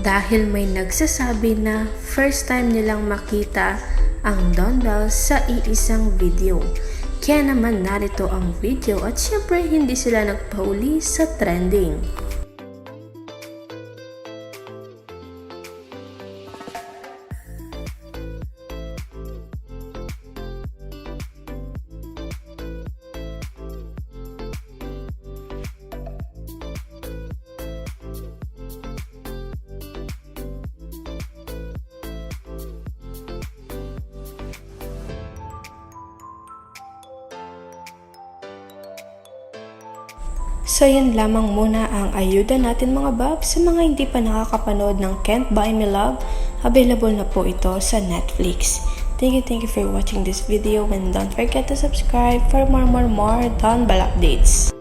dahil may nagsasabi na first time nilang makita ang Don Bell sa iisang video. Kaya naman narito ang video at syempre hindi sila nagpahuli sa trending. So yun lamang muna ang ayuda natin mga babs sa mga hindi pa nakakapanood ng Can't Buy Me Love. Available na po ito sa Netflix. Thank you, thank you for watching this video and don't forget to subscribe for more, more, more Don Bal updates.